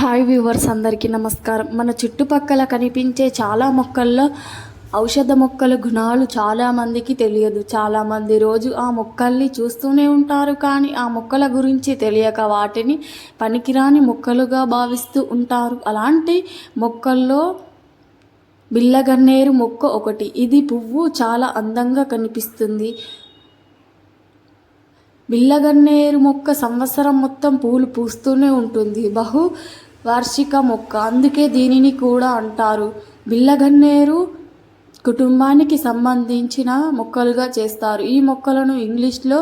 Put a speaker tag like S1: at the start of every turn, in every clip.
S1: Hi viewers అందరికీ నమస్కారం. మన చుట్టుపక్కల కనిపించే చాలా మొక్కల్లో ఔషధ మొక్కల గుణాలు చాలామందికి తెలియదు. చాలామంది రోజు ఆ మొక్కల్ని చూస్తూనే ఉంటారు కానీ ఆ మొక్కల గురించి తెలియక వాటిని పనికిరాని మొక్కలుగా భావిస్తూ ఉంటారు. అలాంటి మొక్కల్లో బిల్లగన్నేరు మొక్క ఒకటి. ఇది పువ్వు చాలా అందంగా కనిపిస్తుంది. బిల్లగన్నేరు మొక్క సంవత్సరం మొత్తం పూలు పూస్తూనే ఉంటుంది. బహు వార్షిక మొక్క అందుకే దీనిని కూడా అంటారు. బిల్లగన్నేరు కుటుంబానికి సంబంధించిన మొక్కలుగా చేస్తారు. ఈ మొక్కలను ఇంగ్లీష్లో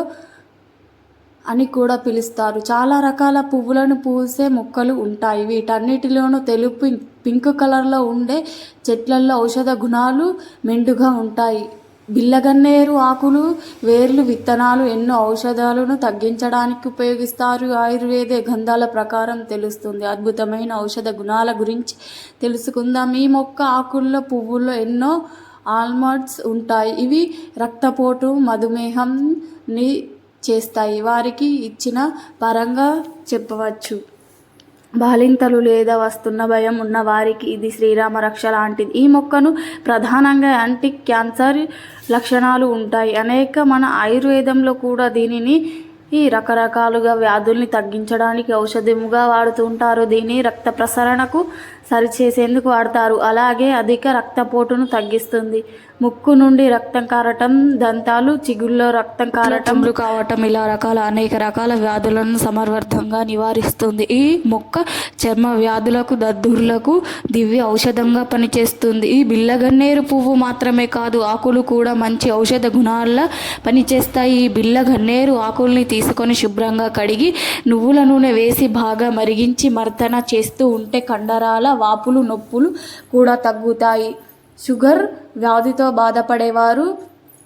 S1: అని కూడా పిలుస్తారు. చాలా రకాల పువ్వులను పూసే మొక్కలు ఉంటాయి. వీటన్నిటిలోనూ తెలుపు పింక్ కలర్లో ఉండే చెట్లల్లో ఔషధ గుణాలు మెండుగా ఉంటాయి. బిల్లగన్నేరు ఆకులు వేర్లు విత్తనాలు ఎన్నో ఔషధాలను తగ్గించడానికి ఉపయోగిస్తారు. ఆయుర్వేద గంధాల ప్రకారం తెలుస్తుంది. అద్భుతమైన ఔషధ గుణాల గురించి తెలుసుకుందాం. ఈ మొక్క ఆకుల్లో పువ్వుల్లో ఎన్నో ఆల్మండ్స్ ఉంటాయి. ఇవి రక్తపోటు మధుమేహంని చేస్తాయి. వారికి ఇచ్చిన పరంగా చెప్పవచ్చు. బాలింతలు లేదా వస్తున్న భయం ఉన్న వారికి ఇది శ్రీరామ రక్ష లాంటిది. ఈ మొక్కను ప్రధానంగా యాంటీ క్యాన్సర్ లక్షణాలు ఉంటాయి. అనేక మన ఆయుర్వేదంలో కూడా దీనిని ఈ రకరకాలుగా వ్యాధుల్ని తగ్గించడానికి ఔషధముగా వాడుతుంటారు దీన్ని రక్త ప్రసరణకు సరిచేసేందుకు వాడతారు. అలాగే అధిక రక్తపోటును తగ్గిస్తుంది. ముక్కు నుండి రక్తం కారటం దంతాలు చిగుల్లో రక్తం కారటం కావటం ఇలా రకాల అనేక రకాల వ్యాధులను సమర్థంగా నివారిస్తుంది. ఈ మొక్క చర్మ వ్యాధులకు దద్దుర్లకు దివ్య ఔషధంగా పనిచేస్తుంది. ఈ బిల్లగన్నేరు పువ్వు మాత్రమే కాదు ఆకులు కూడా మంచి ఔషధ గుణాల పనిచేస్తాయి. ఈ బిల్లగన్నేరు ఆకుల్ని తీసుకొని శుభ్రంగా కడిగి నువ్వుల నూనె వేసి బాగా మరిగించి మర్దన చేస్తూ ఉంటే కండరాల వాపులు నొప్పులు కూడా తగ్గుతాయి. షుగర్ వ్యాధితో బాధపడేవారు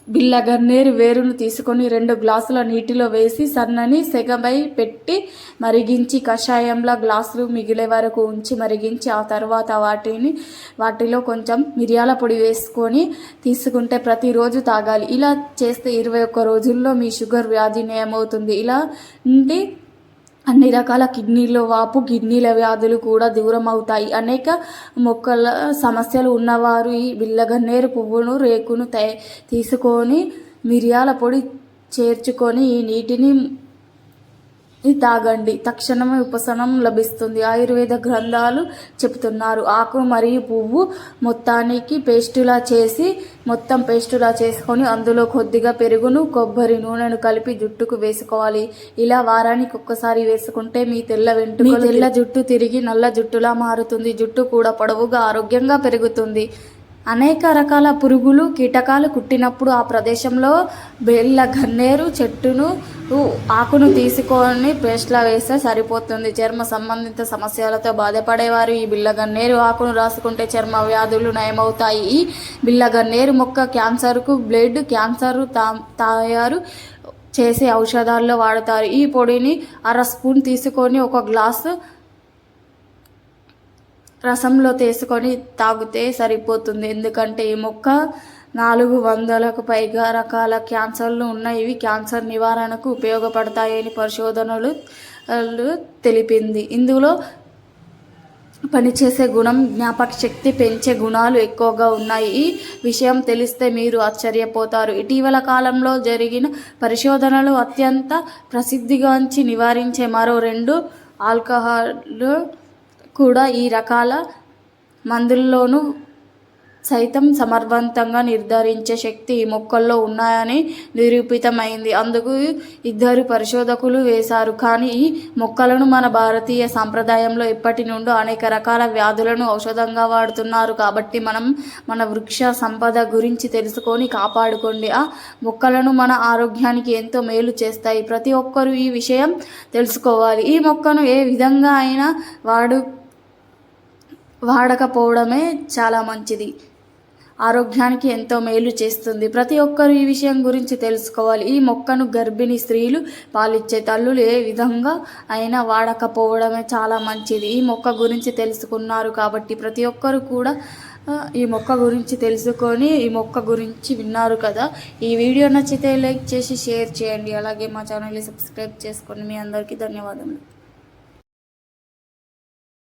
S1: బిల్లగన్నేరు వేరును తీసుకొని రెండు గ్లాసుల నీటిలో వేసి సన్నని సెగపై పెట్టి మరిగించి కషాయంలో గ్లాసులు మిగిలే వరకు ఉంచి మరిగించి ఆ తర్వాత వాటిని వాటిలో కొంచెం మిరియాల పొడి వేసుకొని తీసుకుంటే ప్రతిరోజు తాగాలి. ఇలా చేస్తే ఇరవై ఒక్క రోజుల్లో మీ షుగర్ వ్యాధి నయమవుతుంది. ఇలా ఉండి అన్ని రకాల కిడ్నీలో వాపు కిడ్నీల వ్యాధులు కూడా దూరం అవుతాయి అనేక మొక్కల సమస్యలు ఉన్నవారు ఈ బిల్లగన్నేరు పువ్వును రేకును తీసుకొని మిరియాల పొడి చేర్చుకొని ఈ నీటిని ఇది తాగండి. తక్షణమే ఉపశమనం లభిస్తుంది. ఆయుర్వేద గ్రంథాలు చెబుతున్నారు. ఆకు మరియు పువ్వు మొత్తానికి పేస్టులా చేసి మొత్తం పేస్టులా చేసుకొని అందులో కొద్దిగా పెరుగును కొబ్బరి నూనెను కలిపి జుట్టుకు వేసుకోవాలి. ఇలా వారానికి ఒక్కసారి వేసుకుంటే మీ తెల్ల వెంటు తెల్ల జుట్టు తిరిగి నల్ల జుట్టులా మారుతుంది. జుట్టు కూడా పొడవుగా ఆరోగ్యంగా పెరుగుతుంది. అనేక రకాల పురుగులు కీటకాలు కుట్టినప్పుడు ఆ ప్రదేశంలో బెల్ల గన్నేరు చెట్టును ఆకును తీసుకొని పేస్ట్లా వేస్తే సరిపోతుంది. చర్మ సంబంధిత సమస్యలతో బాధపడేవారు. ఈ బిల్లగన్నేరు ఆకును రాసుకుంటే చర్మ వ్యాధులు నయమవుతాయి. ఈ బిల్లగన్నేరు మొక్క క్యాన్సర్కు బ్లడ్ క్యాన్సర్ తా తయారు చేసే ఔషధాల్లో వాడతారు. ఈ పొడిని అర స్పూన్ తీసుకొని ఒక గ్లాసు రసంలో తీసుకొని తాగితే సరిపోతుంది. ఎందుకంటే ఈ మొక్క నాలుగు వందలకు పైగా రకాల క్యాన్సర్లు ఉన్నాయి. ఇవి క్యాన్సర్ నివారణకు ఉపయోగపడతాయని పరిశోధనలు తెలిపింది. ఇందులో పనిచేసే గుణం జ్ఞాపక శక్తి పెంచే గుణాలు ఎక్కువగా ఉన్నాయి. ఈ విషయం తెలిస్తే మీరు ఆశ్చర్యపోతారు. ఇటీవల కాలంలో జరిగిన పరిశోధనలు అత్యంత ప్రసిద్ధిగాంచి నివారించే మరో రెండు ఆల్కహాల్ కూడా ఈ రకాల మందుల్లోనూ సైతం సమర్థవంతంగా నిర్ధారించే శక్తి ఈ మొక్కల్లో ఉన్నాయని నిరూపితమైంది. అందుకు ఇద్దరు పరిశోధకులు వేశారు. కానీ ఈ మొక్కలను మన భారతీయ సాంప్రదాయంలో ఎప్పటి నుండో అనేక రకాల వ్యాధులను ఔషధంగా వాడుతున్నారు. కాబట్టి మనం మన వృక్ష సంపద గురించి తెలుసుకొని కాపాడుకోండి. ఆ మొక్కలను మన ఆరోగ్యానికి ఎంతో మేలు చేస్తాయి. ప్రతి ఒక్కరూ ఈ విషయం తెలుసుకోవాలి. ఈ మొక్కను ఏ విధంగా అయినా వాడు వాడకపోవడమే చాలా మంచిది. ఆరోగ్యానికి ఎంతో మేలు చేస్తుంది. ప్రతి ఒక్కరు ఈ విషయం గురించి తెలుసుకోవాలి. ఈ మొక్కను గర్భిణీ స్త్రీలు పాలిచ్చే తల్లులు ఏ విధంగా అయినా వాడకపోవడమే చాలా మంచిది. ఈ మొక్క గురించి తెలుసుకున్నారు కాబట్టి ప్రతి ఒక్కరు కూడా ఈ మొక్క గురించి తెలుసుకొని ఈ మొక్క గురించి విన్నారు కదా. ఈ వీడియో నచ్చితే లైక్ చేసి షేర్ చేయండి. అలాగే మా ఛానల్ని సబ్స్క్రైబ్ చేసుకోండి. మీ అందరికీ ధన్యవాదములు.